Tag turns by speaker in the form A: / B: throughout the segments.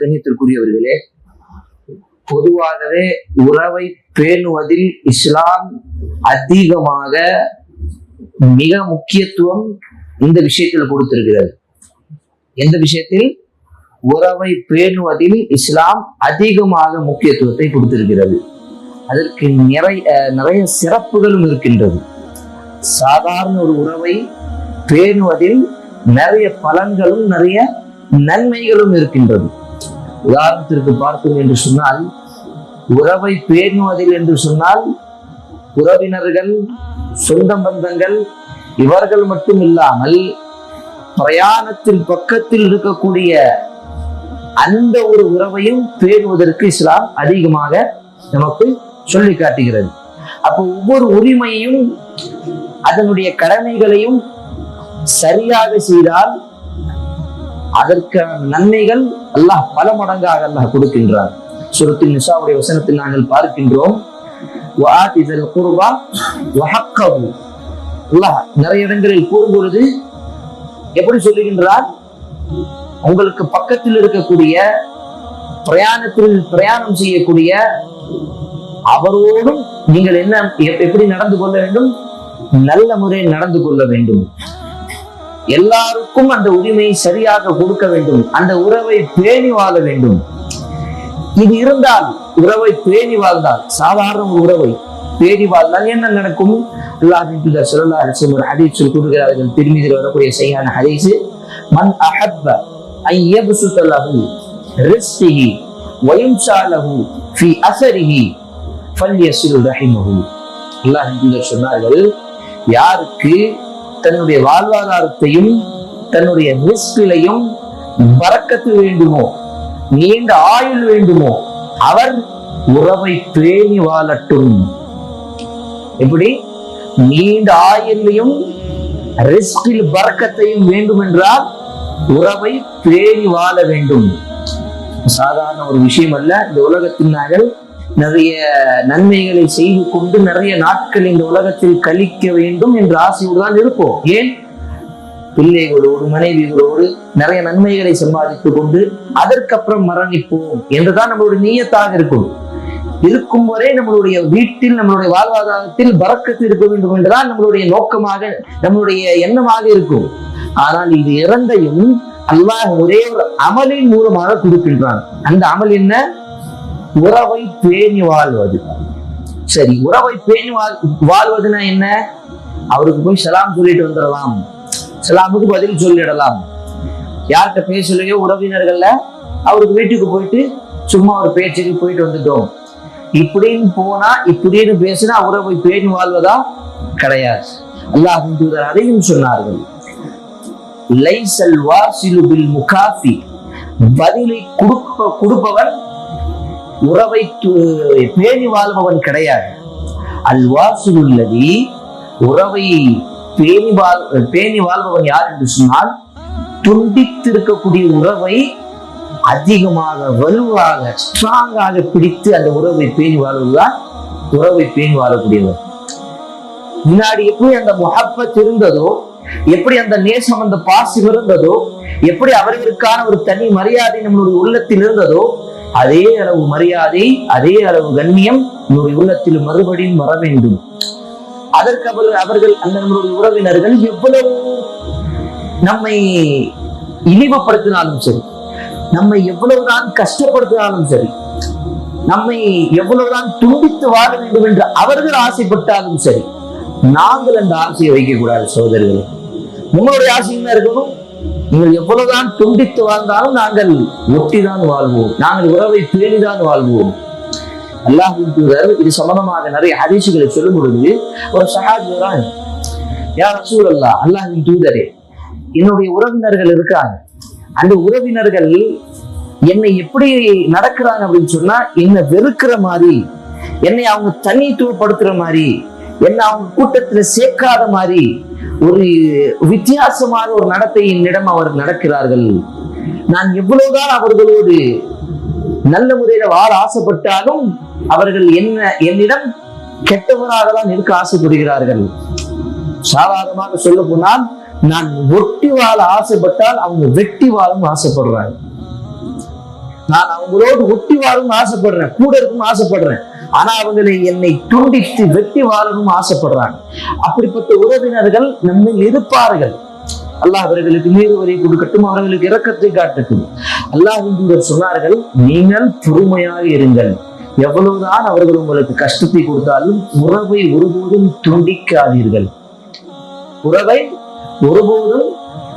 A: கண்ணியத்திற்குரியவர்களே பொதுவாகவே உறவை பேணுவதில் இஸ்லாம் அதிகமாக மிக முக்கியத்துவம் இந்த விஷயத்தில் கொடுத்திருக்கிறது. எந்த விஷயத்தில்? உறவை பேணுவதில் இஸ்லாம் அதிகமாக முக்கியத்துவத்தை கொடுத்திருக்கிறது. அதற்கு நிறைய அஹ், நிறைய சிறப்புகளும் இருக்கின்றது. சாதாரண ஒரு உறவை பேணுவதில் நிறைய பலன்களும் நிறைய நன்மைகளும் இருக்கின்றது. உதாரணத்திற்கு பார்த்தோம் என்று சொன்னால் உறவை பேணுவதில் என்று சொன்னால் உறவினர்கள் சொந்த பந்தங்கள் இவர்கள் மட்டும் இல்லாமல் பிரயாணத்தில் பக்கத்தில் இருக்கக்கூடிய அந்த ஒரு உறவையும் பேணுவதற்கு இஸ்லாம் அதிகமாக நமக்கு சொல்லி காட்டுகிறது. அப்போ ஒவ்வொரு உரிமையையும் அதனுடைய கடமைகளையும் சரியாக செய்தால் அதற்கான நன்மைகள் அல்லாஹ் பல மடங்காக அல்லாஹ் கொடுக்கின்றார். சுரத்தில் நிஷாவுடைய வசனத்தை நாங்கள் பார்க்கின்றோம். நிறைய இடங்களில் கூறும் பொழுது எப்படி சொல்லுகின்றார்? உங்களுக்கு பக்கத்தில் இருக்கக்கூடிய பிரயாணத்தில் பிரயாணம் செய்யக்கூடிய அவரோடும் நீங்கள் என்ன எப்படி நடந்து கொள்ள வேண்டும்? நல்ல முறையில் நடந்து கொள்ள வேண்டும். எல்லாருக்கும் அந்த உரிமையை சரியாக கொடுக்க வேண்டும். அந்த உறவை பேணி வாழ வேண்டும். இது இருந்தால் உறவை பேணி வாழ்ந்தால் சாதாரண உறவை பேணி வாழ்ந்தால் என்ன நடக்கும்? அல்லாஹிபுல்லா சொல்லா அரசு ஒரு ஹதீஸில் கூறுகிறார்கள் திருமீதில் வரக்கூடிய சரியான ஹதீஸ் மன் அஹப்ப அன் யப்சுத லஹு ரிஸ்கிஹி ஃபி அசரிஹி ஃபல்யஸில் ரஹிமஹு. அல்லாஹிபுல்லா சொன்னார்கள் யாருக்கு தன்னுடைய வாழ்வாதாரத்தையும் தன்னுடைய ரிஸ்கிலையும் பறக்கத்து வேண்டுமோ? நீண்ட ஆயுள் வேண்டுமோ? அவர் உறவை பேணி வாழட்டும். எப்படி? நீண்ட ஆயுளையும் ரிஸ்கில் பறக்கத்தையும் வேண்டும் என்றால் உறவை பேணி வாழ வேண்டும். சாதாரண ஒரு விஷயம் அல்ல இந்த உலகத்தில் நாங்கள் நிறைய நன்மைகளை செய்து கொண்டு நிறைய நாட்கள் இந்த உலகத்தில் கழிக்க வேண்டும் என்ற ஆசையோடு தான் இருப்போம். ஏன்? பிள்ளைகளோடு மனைவிகளோடு நிறைய நன்மைகளை சம்பாதித்துக் கொண்டு அதற்கப்புறம் மரணிப்போம் என்றுதான் நம்மளுடைய நீயத்தாக இருக்கும். இருக்கும் வரை நம்மளுடைய வீட்டில் நம்மளுடைய வாழ்வாதாரத்தில் பறக்கத்து இருக்க வேண்டும் என்றுதான் நம்மளுடைய நோக்கமாக நம்மளுடைய எண்ணமாக இருக்கும். ஆனால் இது இறந்தையும் அல்லாஹ் ஒரே ஒரு அமலின் மூலமாக கொடுக்கின்றான். அந்த அமல் என்ன? உறவை பேணி வாழ்வது. சரி உறவை பேணி வாழ் வாழ்வதுன்னா என்ன? அவருக்கு போய் சலாம் சொல்லிட்டு வந்துடலாம். சலாமுக்கு பதில் சொல்லிடலாம். யார்கிட்ட பேசலையோ உறவினர்கள்ல அவருக்கு வீட்டுக்கு போயிட்டு சும்மா ஒரு பேச்சுக்கு போயிட்டு வந்துட்டோம். இப்படின்னு போனா இப்படின்னு பேசினா உறவை பேணி வாழ்வதா? கிடையாது. அல்லாஹ் தூதர் அதையும் சொன்னார்கள். லைசல் வாசிலு பில் முகாஃபி. பதிலை கொடுப்ப கொடுப்பவன் உறவை து- பேணி வாழ்பவன் கிடையாது. அல் உள்ளதி உறவை பேணி வாழ் பேணி வாழ்பவன் யார் என்று சொன்னால் துண்டித்திருக்கக்கூடிய உறவை அதிகமாக வலுவாக ஸ்ட்ராங்காக பிடித்து அந்த உறவை பேணி வாழ்வதுதான் உறவை பேணி வாழக்கூடியவர். முன்னாடி எப்படி அந்த முகப்பத் இருந்ததோ எப்படி அந்த நேசம் அந்த பாசம் இருந்ததோ எப்படி அவர்களுக்கான ஒரு தனி மரியாதை நம்மளுடைய உள்ளத்தில் இருந்ததோ அதே அளவு மரியாதை அதே அளவு கண்ணியம் இவருடைய உள்ளத்தில் மறுபடியும் வர வேண்டும். அதற்கு அவர் அவர்கள் அந்த நம்மளுடைய உறவினர்கள் எவ்வளவு நம்மை இழிவுபடுத்தினாலும் சரி நம்மை எவ்வளவுதான் கஷ்டப்படுத்தினாலும் சரி நம்மை எவ்வளவுதான் துண்டித்து வாழ வேண்டும் என்று அவர்கள் ஆசைப்பட்டாலும் சரி நாங்கள் அந்த ஆசையை வைக்கக்கூடாது சகோதரர்களே உங்களுடைய ஆசை என்ன இருக்கணும் நீங்கள் எவ்வளவுதான் துண்டித்து வாழ்ந்தாலும் நாங்கள் ஒட்டிதான் வாழ்வோம். நாங்கள் உறவை பேணிதான் வாழ்வோம். அல்லாஹின் தூதர் இது சம்பந்தமாக நிறைய அதிர்ச்சிகளை சொல்லும் பொழுது ஒரு சஹாபி யார் ரசூல் அல்லா அல்லாஹின் தூதரே என்னுடைய உறவினர்கள் இருக்காங்க. அந்த உறவினர்கள் என்னை எப்படி நடக்கிறாங்க அப்படின்னு சொன்னா என்னை வெறுக்கிற மாதிரி என்னை அவங்க தனித்துவப்படுத்துற மாதிரி என்னை அவங்க கூட்டத்துல சேர்க்காத மாதிரி ஒரு வித்தியாசமான ஒரு நடத்தை என்னிடம் அவர் நடக்கிறார்கள். நான் எவ்வளவுதான் அவர்களோடு நல்ல முறையில வாழ ஆசைப்பட்டாலும் அவர்கள் என்ன என்னிடம் கெட்டவராக தான் இருக்க ஆசைப்படுகிறார்கள். சாதாரணமாக சொல்ல போனால் நான் ஒட்டி வாழ ஆசைப்பட்டால் அவங்க வெட்டி வாழும் ஆசைப்படுறாங்க. நான் அவங்களோடு ஒட்டி வாழும் ஆசைப்படுறேன் கூட இருக்கும் ஆசைப்படுறேன். ஆனா அவங்களை என்னை துண்டித்து வெட்டி வாழணும் ஆசைப்படுறாங்க. அப்படிப்பட்ட உறவினர்கள் நம்மை இருப்பார்கள். அல்லாஹ் அவர்களுக்கு நீர் வரை கொடுக்கட்டும் அவர்களுக்கு இறக்கத்தை காட்டட்டும். அல்லாஹ் இவர் சொன்னார்கள் நீங்கள் பொறுமையாக இருங்கள். எவ்வளவுதான் அவர்கள் உங்களுக்கு கஷ்டத்தை கொடுத்தாலும் உறவை ஒருபோதும் துண்டிக்காதீர்கள். உறவை ஒருபோதும்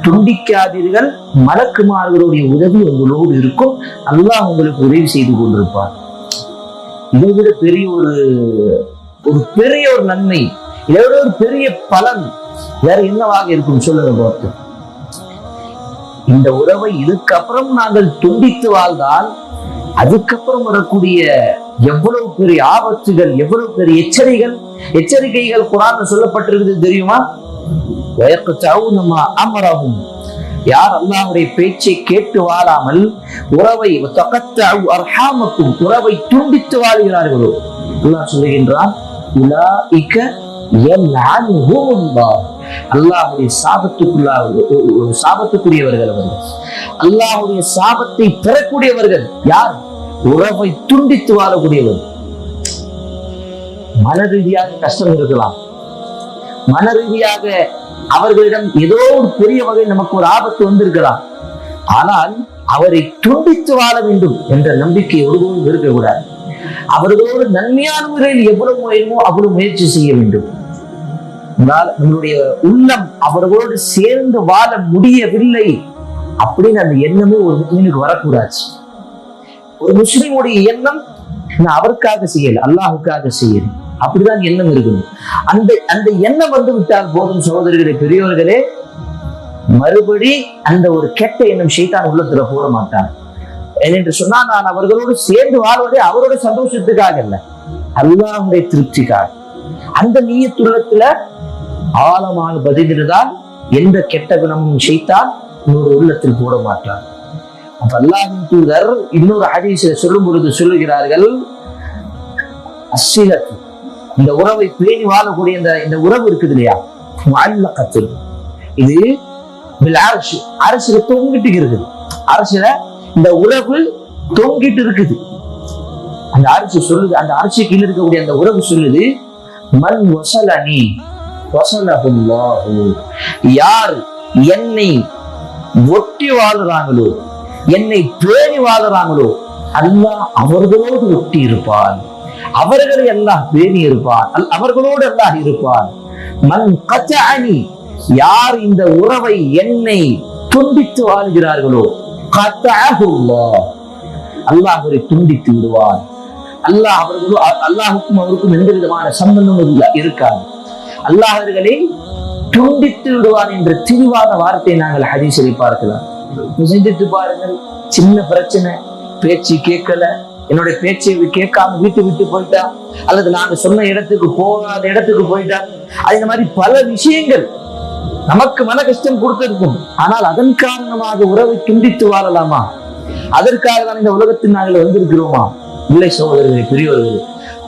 A: துண்டிக்காதீர்கள். மலக்குமார்களுடைய உதவி உங்களோடு இருக்கும். அல்லாஹ் உங்களுக்கு உதவி செய்து கொண்டிருப்பார். இதை விட பெரிய ஒரு ஒரு பெரிய ஒரு நன்மை. இதை விட ஒரு பெரிய பலன். வேற என்னவாக இருக்கும் சொல்லுங்க பார்த்து. இந்த உறவை இதுக்கப்புறம் நாங்கள் துண்டித்து வாழ்ந்தால் அதுக்கப்புறம் வரக்கூடிய எவ்வளவு பெரிய ஆபத்துகள் எவ்வளவு பெரிய எச்சரிகள் எச்சரிக்கைகள் குரான் சொல்லப்பட்டிருக்குது தெரியுமா? வயக்கச்சாவும் அமராகும் யார் அல்லாஹுடைய பேச்சை கேட்டு வாழாமல் உறவை அர்ஹாமக்கும் உறவை துண்டித்து வாழ்கிறார்களோ? அல்லாஹ் சொல்லுகின்றான் அல்லாஹுடைய சாபத்துக்குள்ள அல்லாஹ்வுடைய சாபத்துக்குள்ளாக சாபத்துக்குரியவர்கள் அவர்கள் அல்லாஹுடைய சாபத்தை பெறக்கூடியவர்கள் யார்? உறவை துண்டித்து வாழக்கூடியவர்கள் மன ரீதியாக கஷ்டம் இருக்கலாம். மன ரீதியாக அவர்களிடம் ஏதோ ஒரு பெரிய வகை நமக்கு ஒரு ஆபத்து வந்திருக்கலாம். ஆனால் அவரை துண்டித்து வாழ வேண்டும் என்ற நம்பிக்கை ஒருபோதும் இருக்கக்கூடாது. அவர்களோடு நன்மையான முறையில் எவ்வளவு முயலுமோ அவ்வளவு முயற்சி செய்ய வேண்டும். உங்களால் நம்மளுடைய உள்ளம் அவர்களோடு சேர்ந்து வாழ முடியவில்லை அப்படின்னு அந்த எண்ணமே ஒரு முஸ்லீமுக்கு வரக்கூடாது. ஒரு முஸ்லீமுடைய எண்ணம் நான் அவருக்காக செய்யல அல்லாஹுக்காக செய்யணும் அப்படிதான் எண்ணம் இருக்கணும். அந்த அந்த எண்ணம் வந்து விட்டால் போதும் சகோதரர்களே பெரியவர்களே மறுபடி அந்த ஒரு கெட்ட எண்ணம் ஷைத்தான் உள்ளத்துல போட மாட்டான். ஏனென்று சொன்னால் நான் அவர்களோடு சேர்ந்து வாழ்வதே அவரோட சந்தோஷத்துக்காக அல்ல அல்லாஹுடைய திருப்திக்காக. அந்த நீயத்துள்ளத்துல ஆழமாக பதிந்திருந்தால் எந்த கெட்ட குணமும் செய்தால் இன்னொரு உள்ளத்தில் போட மாட்டார் அப்ப அல்லாஹின் தூதர் இன்னொரு ஹதீஸில் சொல்லும் பொழுது சொல்லுகிறார்கள் அசிலத்து இந்த உறவை பேணி வாழக்கூடிய இந்த இந்த உறவு இருக்குது இல்லையா? கத்தல் இது அரசு அரசுல தொங்கிட்டு இருக்குது அரசுல இந்த உறவு தொங்கிட்டு இருக்குது அந்த அரசு சொல்லுது அந்த அரசு கீழே இருக்கக்கூடிய அந்த உறவு சொல்லுது மன் வசலனி வசலகுல்லாஹு. யார் என்னை ஒட்டி வாழுறாங்களோ என்னை பேணி வாழுறாங்களோ அல்லாஹ் அவர்களோடு ஒட்டி இருப்பான். அவர்களை அல்லாஹ் பேணி இருப்பார். அல்- அவர்களோடு அல்லாஹ் இருப்பார். மன் கச்சஅனி யார் இந்த உறவை என்னை துண்டித்து வாழ்கிறார்களோ அல்லாஹ். அவரை துண்டித்து விடுவார். அல்லாஹ் அவர்களோ அல்லாஹுக்கும் அவருக்கும் எந்த விதமான சம்பந்தமும் இல்ல இருக்காது. அல்லாஹ் அவர்களை துண்டித்து விடுவான் என்ற தெளிவான வார்த்தையை நாங்கள் ஹதீஸில் பார்க்கலாம். சிந்தித்து பாருங்கள். சின்ன பிரச்சனை பேச்சு கேட்கல என்னுடைய பேச்சை கேட்காம வீட்டு விட்டு போயிட்டா? அல்லது நாங்க சொன்ன இடத்துக்கு போகாத இடத்துக்கு போயிட்டா? அது இந்த மாதிரி பல விஷயங்கள் நமக்கு மன கஷ்டம் கொடுத்திருக்கும். ஆனால் அதன் காரணமாக உறவை துண்டித்து வாழலாமா? அதற்காக தான் இந்த உலகத்தில் நாங்கள் வந்திருக்கிறோமா? இல்லை சகோதரர்களே பெரியவர்கள்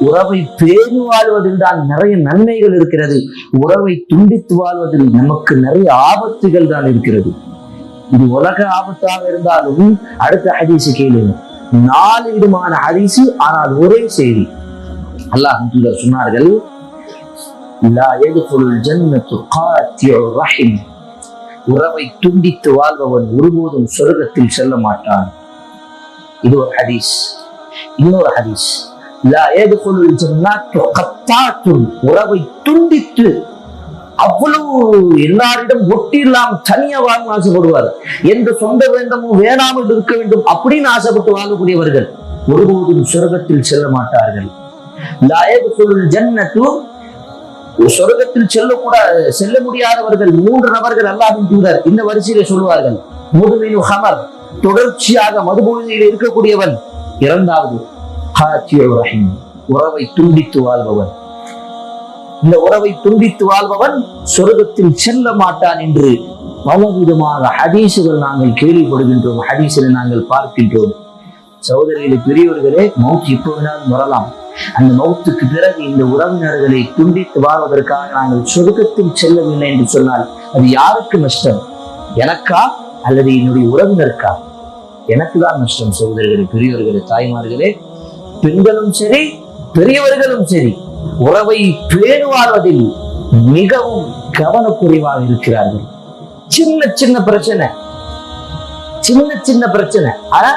A: உறவை பேணி வாழ்வதில் தான் நிறைய நன்மைகள் இருக்கிறது. உறவை துண்டித்து வாழ்வதில் நமக்கு நிறைய ஆபத்துகள் தான் இருக்கிறது. இது உலக ஆபத்தாக இருந்தாலும் அடுத்த ஹதீசு கேளுங்க நாலு விதமான ஹதீஸ் ஆனால் ஒரே செய்தி. அல்லாஹ் சொன்னார்கள் ரஹிம். உறவை துண்டித்து வாழ்பவன் ஒருபோதும் சொர்க்கத்தில் செல்ல மாட்டான். இது ஒரு ஹதீஸ். இன்னொரு ஹதீஸ். லா உறவை துண்டித்து அவ்வளவு எல்லாரிடம் ஒட்டி இல்லாம தனியா வாழும் ஆசைப்படுவார். எந்த சொந்த வேண்டமும் வேணாமல் இருக்க வேண்டும் அப்படின்னு ஆசைப்பட்டு வாழக்கூடியவர்கள் ஒருபோதும் சொர்க்கத்தில் செல்ல மாட்டார்கள். லா யதுகுலுல் ஜன்னத்து சொர்க்கத்தில் செல்லக்கூடாது செல்ல முடியாதவர்கள் மூன்று நபர்கள் அல்லாஹின் தூதர் இந்த வரிசையில சொல்லுவார்கள். முதுமின் ஹமர் தொடர்ச்சியாக மதுபோதையில் இருக்கக்கூடியவன் இரண்டாவது உறவை துண்டித்து வாழ்பவன். இந்த உறவை துண்டித்து வாழ்பவன் சொர்க்கத்தில் செல்ல மாட்டான் என்று பலவிதமான ஹதீசுகள் நாங்கள் கேள்விப்படுகின்றோம் ஹதீசுகளை நாங்கள் பார்க்கின்றோம். சகோதரிகளை பெரியவர்களே மௌத் இப்போ வேணாலும் வரலாம். அந்த மௌத்துக்கு பிறகு இந்த உறவினர்களை துண்டித்து வாழ்வதற்காக நாங்கள் சொர்க்கத்தில் செல்லவில்லை என்று சொன்னால் அது யாருக்கு நஷ்டம்? எனக்கா அல்லது என்னுடைய உறவினருக்கா? எனக்கு தான் நஷ்டம் சகோதரர்களே பெரியவர்களே தாய்மார்களே. பெண்களும் சரி பெரியவர்களும் சரி. உறவை பேணுவாழ்வதில் மிகவும் கவனக்குறைவாக இருக்கிறார்கள். சின்ன சின்ன பிரச்சனை. சின்ன சின்ன பிரச்சனை. ஆனா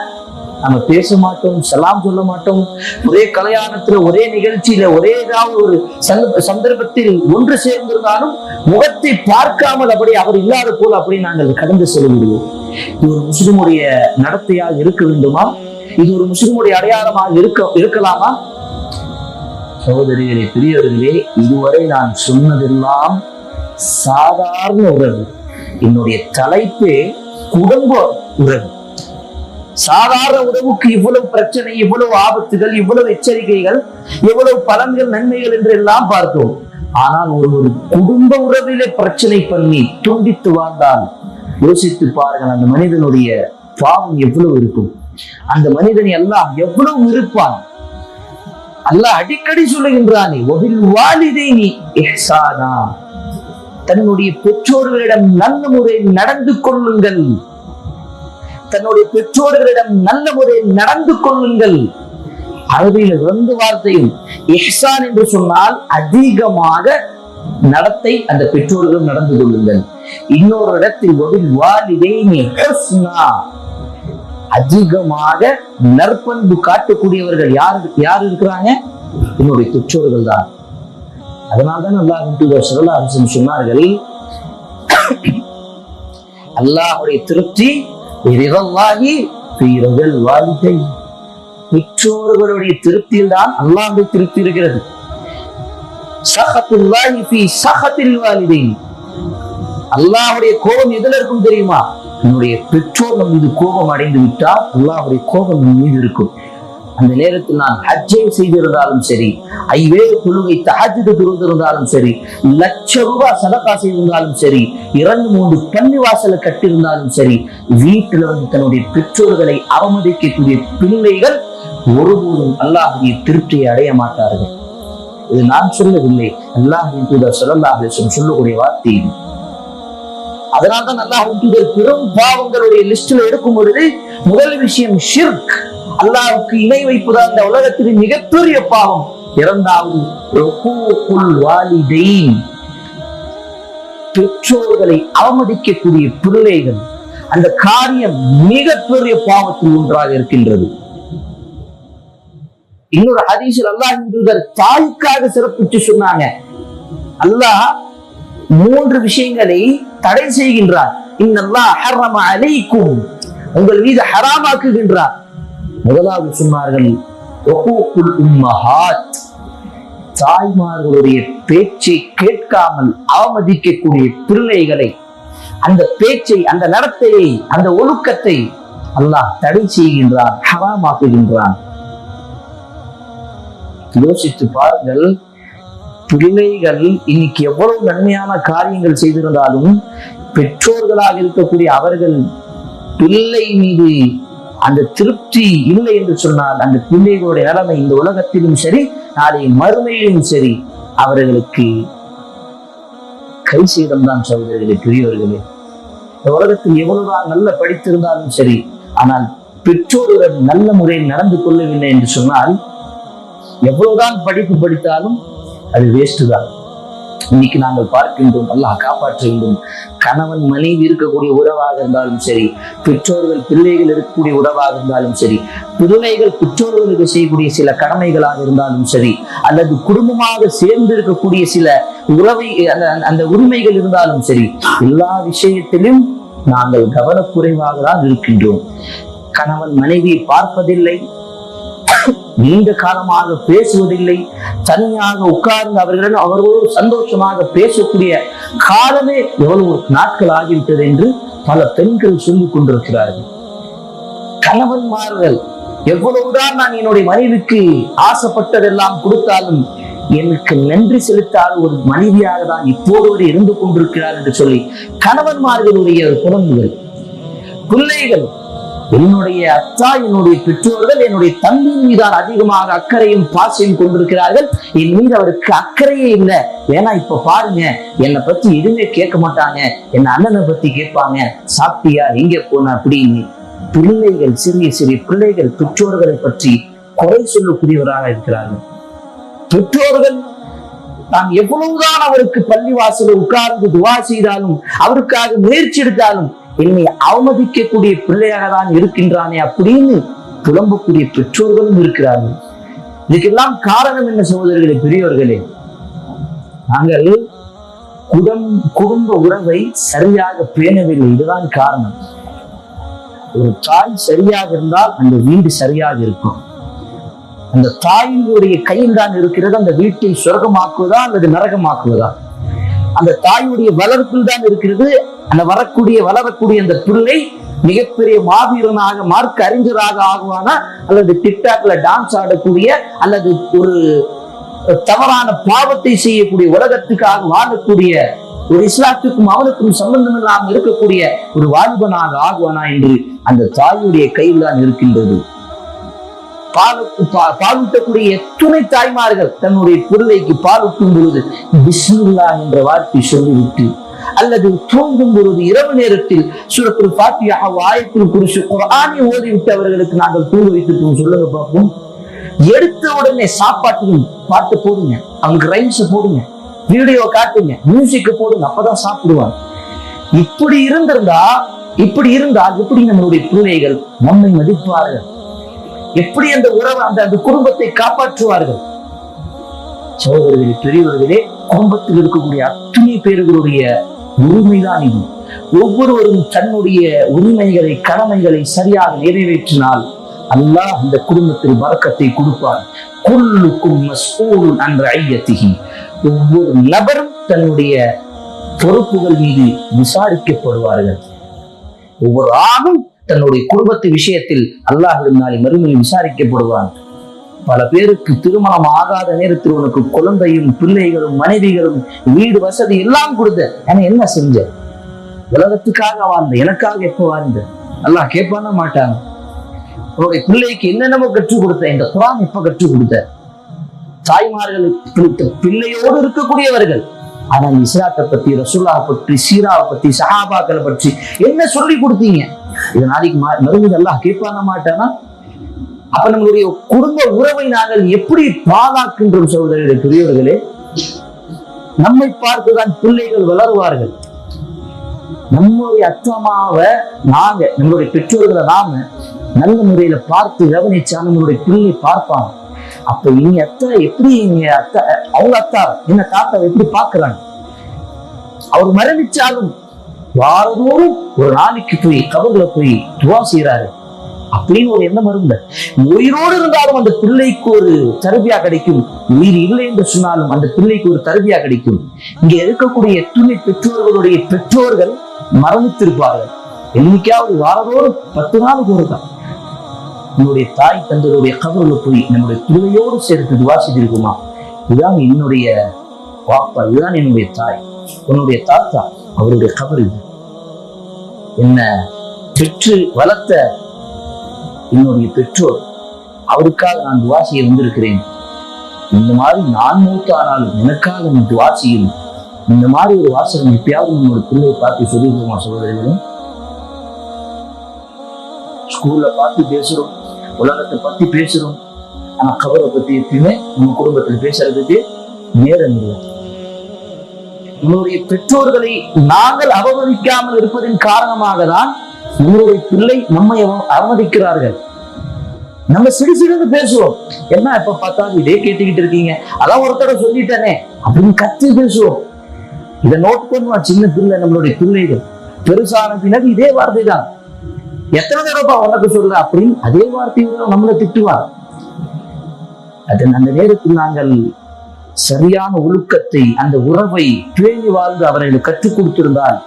A: நம்ம பேச மாட்டோம் சலாம் சொல்ல மாட்டோம். ஒரே கல்யாணத்துல ஒரே நிகழ்ச்சியில ஒரே ஏதாவது ஒரு சந்த- சந்தர்ப்பத்தில் ஒன்று சேர்ந்திருந்தாலும் முகத்தை பார்க்காமல் அப்படி அவர் இல்லாத போல் அப்படி நாங்கள் கடந்து செல்ல இது ஒரு முஸ்லிமுடைய நடத்தையாக இருக்க வேண்டுமா? இது ஒரு முஸ்லிமுடைய அடையாளமாக இருக்க இருக்கலாமா? சகோதரிகளே பெரியவர்களே இதுவரை நான் சொன்னதெல்லாம் சாதாரண உறவு. என்னுடைய தலைப்பே குடும்ப உறவு. சாதாரண உறவுக்கு இவ்வளவு பிரச்சனை இவ்வளவு ஆபத்துகள் இவ்வளவு எச்சரிக்கைகள் இவ்வளவு பலன்கள் நன்மைகள் என்று எல்லாம் பார்த்தோம். ஆனால் ஒரு ஒரு குடும்ப உறவிலே பிரச்சனை பண்ணி துண்டித்து வாழ்ந்தால் யோசித்து பாருங்கள் அந்த மனிதனுடைய பாவம் எவ்வளவு இருக்கும். அந்த மனிதனை எல்லாம் எவ்வளவு இருப்பான். அல்லாஹ் அடிக்கடி சொல்லுகின்றானே ஒபில் வாலிதை நீ இஹ்சானா. தன்னுடைய பெற்றோர்களிடம் நல்ல முறையில் நடந்து கொள்ளுங்கள். தன்னுடைய பெற்றோர்களிடம் நல்ல முறையில் நடந்து கொள்ளுங்கள். அரபியில் ரெண்டு வார்த்தையும் இஹ்சான் என்று சொன்னால் அதிகமாக நடத்தை அந்த பெற்றோர்கள் நடந்து கொள்ளுங்கள். இன்னொரு இடத்தில் ஒவில் வாலிதை நீ அதிகமாக நற்பண்பு காட்டக்கூடியவர்கள் யார் யார் இருக்கிறாங்க? என்னுடைய பெற்றோர்கள் தான். அதனால்தான் அல்லாஹ் தூதர் அரசன் சொன்னார்கள் அல்லாஹுடைய திருப்தி ரிதல்லாஹி ஃபீ வாழ்க்கை. பெற்றோர்களுடைய திருப்தியில் தான் அல்லாஹுடைய திருப்தி இருக்கிறது. சகத்தில் ஃபீ சகத்தில் வாலிதைன். அல்லாஹ்வுடைய கோபம் எதுல இருக்கும் தெரியுமா? என்னுடைய பெற்றோர் நம் மீது கோபம் அடைந்து விட்டால் அல்லாஹுடைய கோபம் நம் மீது இருக்கும். அந்த நேரத்தில் நான் ஹஜ்ஜை செய்திருந்தாலும் சரி ஐவேறு குழுவை தகஜிட்டு தொழுதிருந்தாலும் சரி லட்ச ரூபாய் சதக்கா செய்திருந்தாலும் சரி இரண்டு மூன்று பள்ளி வாசலை கட்டியிருந்தாலும் சரி வீட்டில் வந்து தன்னுடைய பெற்றோர்களை அவமதிக்கக்கூடிய பிள்ளைகள் ஒருபோதும் அல்லாஹுடைய திருப்தியை அடைய மாட்டார்கள். இது நான் சொல்லவில்லை. அல்லாஹின் தூதர் ஸல்லல்லாஹு சொல்லக்கூடிய வார்த்தை இது. அதனால்தான் அல்லாஹ் தூதர் பெரும் பாவங்களுடைய லிஸ்ட்ல எடுக்கும் பொழுது முதல் விஷயம் ஷிர்க் அல்லாவுக்கு இணை வைப்புதான் இந்த உலகத்தின் மிகப்பெரிய பாவம். இரண்டாவது பெற்றோர்களை அவமதிக்கக்கூடிய பிள்ளைகள். அந்த காரியம் மிகப்பெரிய பாவத்தில் ஒன்றாக இருக்கின்றது. இன்னொரு ஹதீஸில் அல்லாஹ் தூதர் தாய்க்காக சிறப்பித்து சொன்னாங்க. அல்லாஹ் மூன்று விஷயங்களை தடை செய்கின்றார். இன்னல்லாஹ் ஹர்ரம அலைக்கும். உங்கள் மீது ஹராமாக்குகின்றார். முதலாவது சொன்னார்கள் உக்கூக்குல் உம்மஹாத். தாய்மார்களுடைய பேச்சை கேட்காமல் அவமதிக்கக்கூடிய பிள்ளைகளை அந்த பேச்சை அந்த நடத்தையை அந்த ஒழுக்கத்தை அல்லாஹ் தடை செய்கின்றான் ஹராமாக்குகின்றான் யோசித்து பாருங்கள் பிள்ளைகள் இன்னைக்கு எவ்வளவு நன்மையான காரியங்கள் செய்திருந்தாலும் பெற்றோர்களாக இருக்கக்கூடிய அவர்கள் பிள்ளை மீது அந்த திருப்தி இல்லை என்று சொன்னால் அந்த பிள்ளைகளுடைய நிலைமை இந்த உலகத்திலும் சரி நாளை மறுமையிலும் சரி அவர்களுக்கு கை சேதம்தான் சகோதரர்களே பெரியவர்களே இந்த உலகத்தில் எவ்வளவுதான் நல்ல படித்திருந்தாலும் சரி ஆனால் பெற்றோருடன் நல்ல முறையில் நடந்து கொள்ளவில்லை என்று சொன்னால் எவ்வளவுதான் படிப்பு படித்தாலும் அது வேஸ்ட் தான். இன்னைக்கு நாங்கள் பார்க்கின்றோம் அல்லாஹ் காப்பாற்ற வேண்டும். கணவன் மனைவி இருக்கக்கூடிய உறவாக இருந்தாலும் சரி பெற்றோர்கள் பிள்ளைகள் இருக்கக்கூடிய உறவாக இருந்தாலும் சரி பிள்ளைகள் பெற்றோர்களுக்கு செய்யக்கூடிய சில கடமைகளாக இருந்தாலும் சரி அல்லது குடும்பமாக சேர்ந்து இருக்கக்கூடிய சில உறவை அந்த அந்த உரிமைகள் இருந்தாலும் சரி எல்லா விஷயத்திலும் நாங்கள் கவனக்குறைவாக தான் இருக்கின்றோம். கணவன் மனைவியை பார்ப்பதில்லை நீண்ட காலமாக பேசுவதில்லை. தனியாக உட்கார்ந்து அவர்களிடம் அவர்களோடு சந்தோஷமாக பேசக்கூடிய காலமே எவ்வளவு நாட்கள் ஆகிவிட்டது என்று பல பெண்கள் சொல்லிக் கொண்டிருக்கிறார்கள். கணவன்மார்கள் எவ்வளவுதான் நான் என்னுடைய மனைவிக்கு ஆசைப்பட்டதெல்லாம் கொடுத்தாலும் எனக்கு நன்றி செலுத்தாத ஒரு மனைவியாக தான் இப்போது வரை இருந்து கொண்டிருக்கிறார் என்று சொல்லி கணவன்மார்களுடைய குழந்தைகள் பிள்ளைகள் என்னுடைய அத்தா என்னுடைய பெற்றோர்கள் என்னுடைய தந்தையின் மீதான் அதிகமாக அக்கறையும் பாசையும் கொண்டிருக்கிறார்கள். என் மீது அவருக்கு அக்கறையே இல்லை. ஏன்னா இப்ப பாருங்க என்னை பத்தி எதுவுமே கேட்க மாட்டாங்க. என் அண்ணனை பத்தி கேட்பாங்க. சாப்பிட்டியா? எங்க போன? அப்படின்னு பிள்ளைகள் சிறிய சிறிய பிள்ளைகள் பெற்றோர்களை பற்றி குறை சொல்லக்கூடியவராக இருக்கிறார்கள். பெற்றோர்கள் தான் எவ்வளவுதான் அவருக்கு பள்ளிவாசலை உட்கார்ந்து துவா செய்தாலும் அவருக்காக முயற்சி எடுத்தாலும் என்னை அவமதிக்கக்கூடிய பிள்ளையாக தான் இருக்கின்றானே அப்படின்னு புலம்பக்கூடிய பெற்றோர்களும் இருக்கிறார்கள். இதுக்கெல்லாம் காரணம் என்ன சகோதரர்களே பெரியவர்களே நாங்கள் குடம் குடும்ப உறவை சரியாக பேணவில்லை. இதுதான் காரணம். ஒரு தாய் சரியாக இருந்தால் அந்த வீடு சரியாக இருக்கும். அந்த தாயினுடைய கையில் தான் இருக்கிறது. அந்த வீட்டை சொர்க்கமாக்குவதா அல்லது நரகமாக்குவதா? அந்த தாயுடைய வளர்ப்பில் தான் இருக்கிறது. அந்த வரக்கூடிய வளரக்கூடிய அந்த பிள்ளை மிகப்பெரிய மாவீரனாக மார்க் அறிஞராக ஆகுவானா? அல்லது டிக்டாக்ல டான்ஸ் ஆடக்கூடிய அல்லது ஒரு தவறான பாவத்தை செய்யக்கூடிய உலகத்துக்காக வாழக்கூடிய ஒரு இஸ்லாத்துக்கும் அவனுக்கும் சம்பந்தம் இல்லாமல் இருக்கக்கூடிய ஒரு வாலிபனாக ஆகுவானா என்று அந்த தாயுடைய கையில் தான் இருக்கின்றது. பா- பாலூட்டக்கூடிய எத்துணை தாய்மார்கள் தன்னுடைய பிள்ளைக்கு பாலூட்டும் பொழுது பிஸ்மில்லா என்ற வார்த்தை சொல்லிவிட்டு அல்லது தூங்கும் பொழுது இரவு நேரத்தில் சூரத்தில் பாத்தியாக ஆயத்தில் குறிச்சு குரானை ஓதிவிட்டு அவர்களுக்கு நாங்கள் தூங்க வைத்துட்டோம் சொல்லுங்க பார்ப்போம். எடுத்த உடனே சாப்பாட்டையும் பாட்டு போடுங்க. அவங்களுக்கு ரைம்ஸ் போடுங்க. வீடியோ காட்டுங்க. மியூசிக் போடுங்க. அப்பதான் சாப்பிடுவாங்க. இப்படி இருந்திருந்தா இப்படி இருந்தால் எப்படி நம்மளுடைய பிள்ளைகள் நம்மை மதிப்பார்கள்? எப்படி அந்த உறவு அந்த அந்த குடும்பத்தை காப்பாற்றுவார்கள்? சகோதரர்களே பெரியவர்களே குடும்பத்தில் இருக்கக்கூடிய அத்தனை பேர்களுடைய உரிமைதான் இது. ஒவ்வொருவரும் தன்னுடைய உரிமைகளை கடமைகளை சரியாக நிறைவேற்றினால் அல்லாஹ் அந்த குடும்பத்தில் வரக்கத்தை கொடுப்பார். குல்லுக்கும் மஸ்ஊலுன் அன் ரஐயத்திஹி ஒவ்வொரு நபரும் தன்னுடைய பொறுப்புகள் மீது விசாரிக்கப்படுவார்கள். ஒவ்வொரு ஆணும் தன்னுடைய குடும்பத்து விஷயத்தில் அல்லாஹ் நாளை மறுமையில் விசாரிக்கப்படுவான். பல பேருக்கு திருமணம் ஆகாத நேரத்தில் உனக்கு குழந்தையும் பிள்ளைகளும் மனைவிகளும் வீடு வசதி எல்லாம் கொடுத்த ஆனா என்ன செஞ்ச? உலகத்துக்காக வாழ்ந்த எனக்காக எப்ப வாழ்ந்த? நல்லா கேட்பான மாட்டாங்க உன்னுடைய பிள்ளைக்கு என்னென்னமோ கற்றுக் கொடுத்த இந்த குரான் எப்ப கற்றுக் கொடுத்த? தாய்மார்கள் பிள்ளையோடு இருக்கக்கூடியவர்கள். ஆனா இஸ்லாத்தை பத்தி ரசுல்லா பற்றி சீராவை பத்தி சஹாபாக்களை பற்றி என்ன சொல்லி கொடுத்தீங்க? இது நாளைக்கு மா- எல்லாம் கேட்பான மாட்டானா? அப்ப நம்மளுடைய குடும்ப உறவை நாங்கள் எப்படி பாதாக்குன்றோம் சகோதரர்களே பெரியவர்களே நம்மை பார்த்துதான் பிள்ளைகள் வளருவார்கள். நம்முடைய அத்தமாவை நாங்க நம்மளுடைய பெற்றோர்களை நாம நல்ல முறையில பார்த்து கவனிச்சா நம்மளுடைய பிள்ளை பார்ப்பாங்க. அப்ப இனி அத்தை எப்படி இங்க அத்தை அவங்க அத்தா என்ன தாத்தாவை எப்படி பாக்குறாங்க அவர் மரணிச்சாலும் வாரதோறும் ஒரு நாளைக்கு போய் கபர்ல போய் துவா செய்யறாரு அப்படின்னு ஒரு எண்ணம் வரும்ல. உயிரோடு இருந்தாலும் அந்த பிள்ளைக்கு ஒரு தருவியா கிடைக்கும். உயிர் இல்லை என்று சொன்னாலும் அந்த பிள்ளைக்கு ஒரு தருவியா கிடைக்கும். இங்க இருக்கக்கூடிய துணை பெற்றோர்களுடைய பெற்றோர்கள் மரணித்திருப்பார்கள் என்னைக்காவது வாரதோறும் பத்து நாளுக்கு ஒரு தான் என்னுடைய தாய் தந்தருடைய கபர்ல போய் நம்முடைய பிள்ளையோடு சேர்த்து துவா செய்திருக்குமா? இதுதான் என்னுடைய வாப்பா இதுதான் என்னுடைய தாய். உன்னுடைய தாத்தா அவருடைய கவர் இது. என்ன பெற்று வளர்த்த என்னுடைய பெற்றோர் அவருக்காக நான் துவா செய்ய வந்திருக்கிறேன். இந்த மாதிரி நான் மூத்தானாலும் எனக்காக நான் துவா இந்த மாதிரி ஒரு வாசகம் எப்பயாவது நம்மளோட பிள்ளையை பார்த்து சொல்லியிருக்கோமா சொல்றது ஸ்கூல்ல பார்த்து பேசுறோம் உலகத்தை பத்தி பேசுறோம். ஆனா கவரை பத்தி எப்பயுமே நம்ம குடும்பத்தில் பேசுறதுக்கு நேரம் இல்லை. நம்மளுடைய பெற்றோர்களை நாங்கள் அவமதிக்காமல் இருப்பதின் காரணமாக தான் நம்மளுடைய பிள்ளை நம்மை அவமதிக்கிறார்கள். நம்ம சிறு சிறுந்து பேசுவோம். என்ன இப்ப பார்த்தாலும் இதே கேட்டுக்கிட்டு இருக்கீங்க. அதான் ஒருத்தர சொல்லிட்டேனே அப்படின்னு கத்தி பேசுவோம். இதை நோட் பண்ணுவான் சின்ன பிள்ளை நம்மளுடைய பிள்ளைகள். பெருசான பின்னாடி இதே வார்த்தை தான். எத்தனை தடவை உனக்கு சொல்ற? அப்படின்னு அதே வார்த்தையோட நம்மளை திட்டுவார். அது அந்த நேரத்தில் நாங்கள் சரியான ஒழுக்கத்தை அந்த உறவை பேணி வாழ்ந்து அவர்களுக்கு கற்றுக் கொடுத்திருந்தால்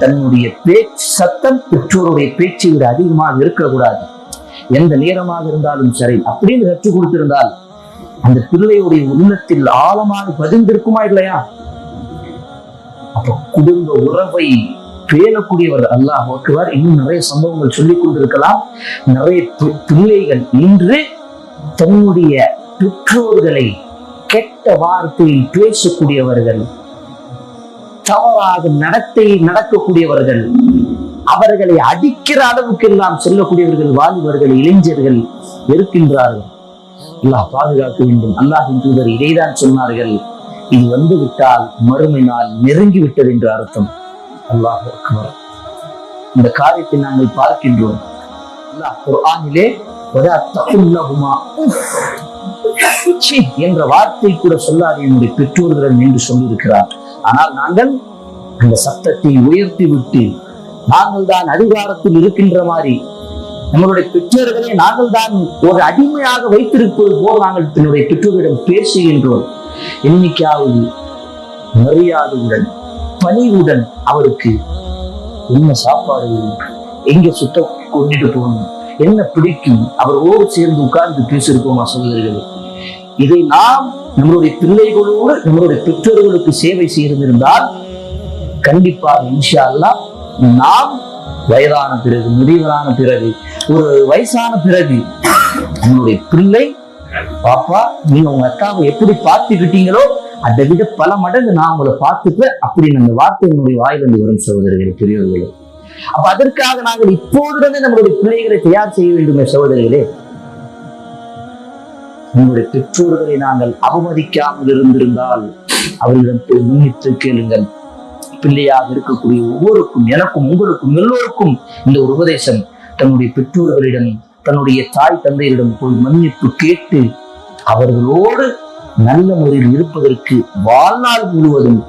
A: தன்னுடைய பேச்சு சத்தம் பெற்றோருடைய பேச்சை விட அதிகமாக இருக்கக்கூடாது. எந்த நேரமாக இருந்தாலும் சரி அப்படின்னு கற்றுக் கொடுத்திருந்தால் அந்த பிள்ளையுடைய உள்ளத்தில் ஆழமாக பதிந்திருக்குமா இல்லையா? அப்ப குடும்ப உறவை பேணக்கூடியவர் அல்லாஹ் ஓக்குவார் இன்னும் நிறைய சம்பவங்கள் சொல்லிக் கொண்டிருக்கலாம். நிறைய பிள்ளைகள் இன்று தன்னுடைய பெற்றோர்களை கெட்ட வார்த்தையில் பேசக்கூடியவர்கள் தவறாக நடத்தை நடக்கக்கூடியவர்கள். அவர்களை அடிக்கிற அளவுக்கு எல்லாம் சொல்லக்கூடியவர்கள் வாலிபர்கள் இளைஞர்கள் இருக்கின்றார்கள். அல்லாஹ் பாதுகாக்க வேண்டும். அல்லாஹின் தூதர் இதைதான் சொன்னார்கள். இது வந்து விட்டால் மறுமை நாள் நெருங்கி விட்டது என்று அர்த்தம். அல்லாஹ் இந்த காரியத்தை நாங்கள் பார்க்கின்றோம். அல்லாஹ் குர்ஆனிலே என்ற வார்த்தை கூட சொல்லாது என்னுடைய பெற்றோர்கள் என்று சொல்லியிருக்கிறார். ஆனால் நாங்கள் அந்த சத்தத்தை உயர்த்தி விட்டு நாங்கள் தான் அதிகாரத்தில் இருக்கின்ற மாதிரி நம்மளுடைய பெற்றோர்களை நாங்கள் தான் ஒரு அடிமையாக வைத்திருப்பது போல் நாங்கள் தன்னுடைய பெற்றோரிடம் பேசுகின்றோம். என்னைக்காவது மரியாதையுடன் பணிவுடன் அவருக்கு என்ன சாப்பாடு எங்க சுத்த கொண்டுட்டு போகணும்? என்ன பிடிக்கும்? அவரோடு சேர்ந்து உட்கார்ந்து பேசியிருக்கோமா சகோதரர்களே? இதை நாம் நம்மளுடைய பிள்ளைகளோடு நம்மளுடைய பெற்றோர்களுக்கு சேவை செய்திருந்தால் கண்டிப்பாக இன்ஷா அல்லாஹ் நாம் வயதான பிறகு முதியவரான பிறகு ஒரு வயசான பிறகு நம்மளுடைய பிள்ளை பாப்பா நீங்க உங்க அக்காவை எப்படி பார்த்துக்கிட்டீங்களோ அதை விட பல மடங்கு நான் உங்களை பார்த்துப்பேன். அப்படின்னு அந்த வார்த்தை என்னுடைய வாயிலிருந்து வரும் சகோதரர்களே பெரியவர்களே. அப்ப அதற்காக நாங்கள் இப்போதிருந்தே நம்மளுடைய பிள்ளைகளை தயார் செய்ய வேண்டுமே சகோதரிகளே உங்களுடைய பெற்றோர்களை நாங்கள் அவமதிக்காமல் இருந்திருந்தால் அவர்களிடம் போய் முன்னிட்டு கேளுங்கள். பிள்ளையாக இருக்கக்கூடிய ஒவ்வொருக்கும் எனக்கும் உங்களுக்கும் எல்லோருக்கும் இந்த ஒரு உபதேசம். தன்னுடைய பெற்றோர்களிடம் தன்னுடைய தாய் தந்தையரிடம் போய் மன்னிப்பு கேட்டு அவர்களோடு நல்ல முறையில் இருப்பதற்கு வாழ்நாள் முழுவதும்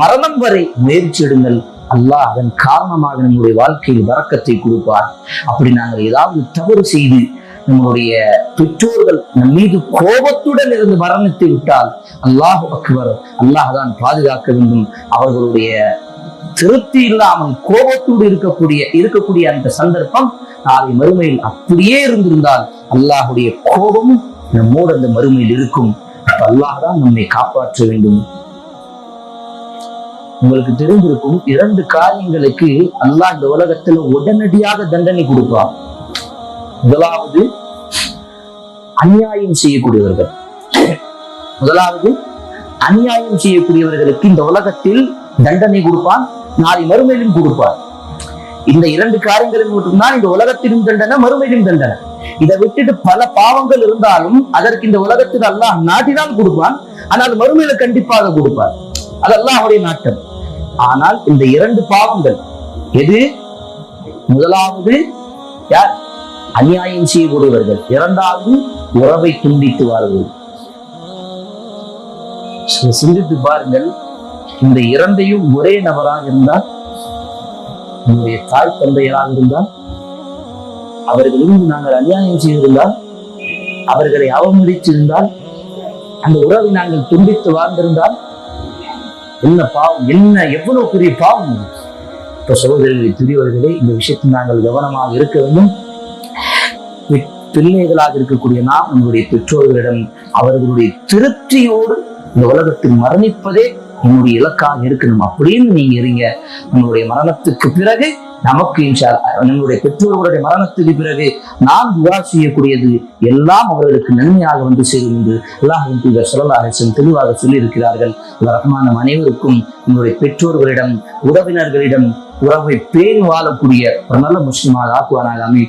A: மரணம் வரை முயற்சி எடுங்கள். அல்லாஹ் அதன் காரணமாக நம்முடைய வாழ்க்கையில் வரக்கத்தை கொடுப்பார். அப்படி நாங்கள் ஏதாவது தவறு செய்து நம்முடைய பெற்றோர்கள் நம் மீது கோபத்துடன் இருந்து மரணித்து விட்டால் அல்லாஹ் அக்பர் அல்லாஹ் தான் பாதுகாக்க வேண்டும். அவர்களுடைய திருப்தி இல்லாமல் கோபத்தோடு இருக்கக்கூடிய இருக்கக்கூடிய அந்த சந்தர்ப்பம் நாளை மறுமையில் அப்படியே இருந்திருந்தால் அல்லாஹுடைய கோபமும் நம்மோடு அந்த மறுமையில் இருக்கும். அல்லாஹ் தான் நம்மை காப்பாற்ற வேண்டும். உங்களுக்கு தெரிந்திருக்கும் இரண்டு காரியங்களுக்கு அல்லாஹ் இந்த உலகத்துல உடனடியாக தண்டனை கொடுப்பான். முதலாவது அநியாயம் செய்யக்கூடியவர்கள். முதலாவது அநியாயம் செய்யக்கூடியவர்களுக்கு இந்த உலகத்தில் தண்டனை கொடுப்பான் நாளை மறுமையிலும் கொடுப்பார் இந்த இரண்டு காரியங்களும் மட்டும்தான் இந்த உலகத்திலும் தண்டனை மறுமையிலும் தண்டனை. இதை விட்டுட்டு பல பாவங்கள் இருந்தாலும் அதற்கு இந்த உலகத்தில் அல்லாஹ் நாட்டினால் கொடுப்பான் ஆனால் மறுமையில கண்டிப்பாக கொடுப்பார் அதெல்லாம் அவருடைய நாட்டம். ஆனால் இந்த இரண்டு பாவங்கள் எது? முதலாவது யார்? அநியாயம் செய்யக்கூடியவர்கள் இரண்டாவது உறவை துண்டித்து வார்கள் சிந்தித்து பாருங்கள். இந்த இரண்டையும் ஒரே நபராக இருந்தால் நம்முடைய தாய் தந்தையராக இருந்தால் அவர்களும் நாங்கள் அநியாயம் செய்திருந்தால் அவர்களை அவமதித்திருந்தால் அந்த உறவை நாங்கள் துண்டித்து வாழ்ந்திருந்தால் என்ன பாவம் என்ன எவ்வளவு பெரிய பாவம்? இப்ப சகோதரர்களை பெரியவர்களே இந்த விஷயத்தில் நாங்கள் கவனமாக இருக்க வேண்டும். பிள்ளைகளாக இருக்கக்கூடிய நாம் நம்முடைய பெற்றோர்களிடம் அவர்களுடைய திருப்தியோடு இந்த உலகத்தில் மரணிப்பதே உன்னுடைய இலக்காக இருக்கணும். அப்படின்னு நீங்க இருங்க. நம்மளுடைய மரணத்துக்கு பிறகு நமக்கு இன்ஷா நம்மளுடைய பெற்றோர்களுடைய மரணத்துக்கு பிறகு நாம் துவா செய்யக்கூடியது எல்லாம் அவர்களுக்கு நன்மையாக வந்து சேரும் என்று அல்லாஹின் தூதர் ஸல்லல்லாஹு அரசன் தெளிவாக சொல்லி இருக்கிறார்கள் ரஹ்மான அனைவருக்கும் நம்முடைய பெற்றோர்களிடம் உறவினர்களிடம் உறவை பேணி வாழக்கூடிய ஒரு நல்ல முஸ்லிமாக ஆக்குவானாக அமை